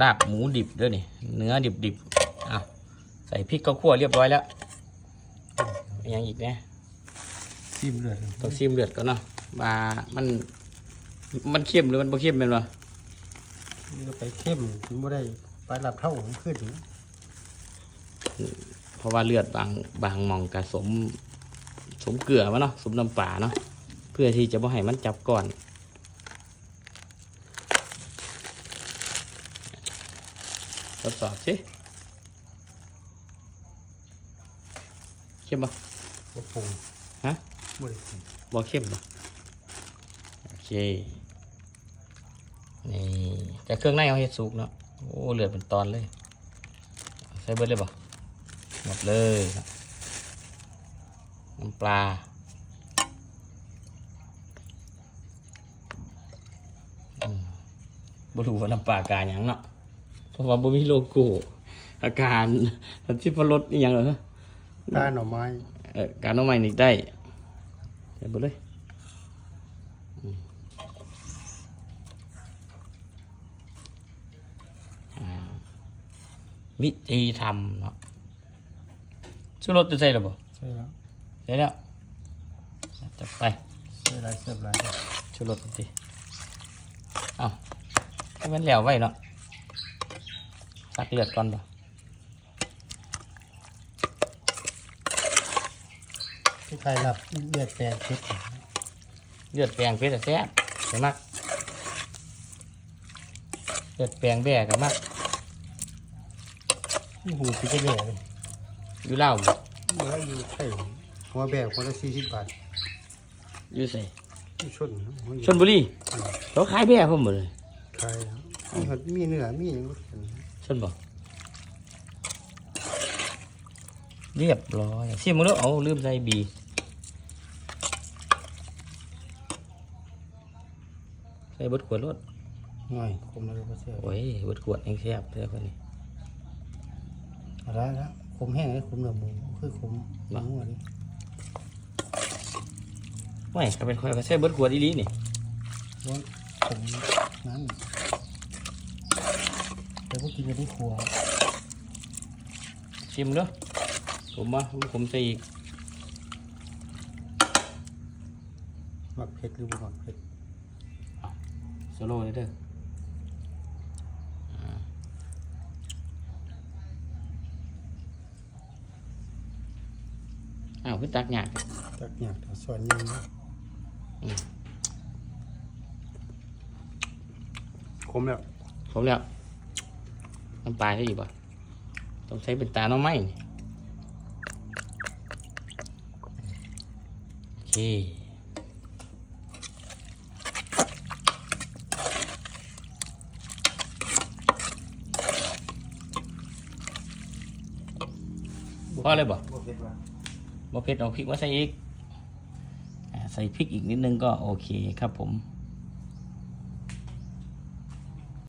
ลาบหมูดิบด้วยนี่เนื้อดิบดิบๆอะใส่พริกก็คั่วเรียบร้อยแล้วมียังอีกเนี่ยซิมเลือดต้องซิมเลือดก่อนเนาะว่ามันมันเข้มหรือมันบ่เข้มเป็นวะนี่ก็ไปเข้มมันบ่ได้ปลาหลับเท่าของขึ้นอยู่เพราะว่าเลือดบางบางหมองกะสม สมเกลือมาเนาะสมน้ำปลาเนาะเพื่อที่จะบ่ให้มันจับก่อน ทดสอบสิเข้มปะบ่ปรุงฮะบ่ได้ปรุงบอเข้มปะโอเค นี่แต่เครื่องในเอาเห็ดสุกเนาะ โอ้เลือดเป็นตอนเลย ใส่เบิดเลยปะหมดเลยครับน้ำปลาอืมบรู้ว่าน้ำปลากาหยังเนาะ เพราะว่าบ่มีโลโก้อาการทันที่พรสอีหยังเหรอปลาหน่อไม้เออการน้องใหม่นี่ได้ใส่หมดเลยอืมอ่าวิธีทำเนาะชูรสจะใส่หรือเปล่าใช่แล้วใส่แล้วจับไปใส่หลายเสียบหลายชูรสสิเอาให้มันแล้วไว้เนาะ ซักเลือดก่อนป่ะที่ใครหลับเลือดแปลงเช็ดเลือดแปลงเพชรแซ่บใช่มักเลือดแปลงแบ่กับมักหูพี่จะแย่เลยอยู่เล่าวบ่เมื่ออยู่ไข่หัวแบกคนละสี่สิบบาทอยู่ใส่ที่ชนหัวอยู่ชนบุรีเขาขายแบ่ผมหมดเลย ใครมีหดมีเนื้อมีอย่างก็เห็น ชนบ่เรียบร้อยชิมมึงแล้วเอาลืมใส่บีใส่เบดขวดรถง่อยคมแล้วก็เสียบโอ้ยเบดขวดยังแซ่บเลยคนนี้อะไรแล้วคมแห้งไอ้คมเนื้อหมูคือคมหมูอันนี้ไม่ก็เป็นคนก็ใส่เบดขวดอีหลีนี่ว่าคมนั้น แต่พวกกินกันที่ครัว ชิมเด้อผมมาผมใส่อีกหมักเผ็ดหรือบ่หมักเผ็ดโซโล่เลยเด้ออ่าอ้าวคือตักหยากตักหยาดส่วนยิงนะคมแล้วผมแล้ว น้ำปลาใช่อีกป่ต้องใช้เป็นตาน้องไม้โอเคพอเลยบ่บ่เผ็ดว่ะบ่เผ็ดเอาพริกมาใส่อีก ใส่พริกอีกนิดนึงก็โอเคครับผม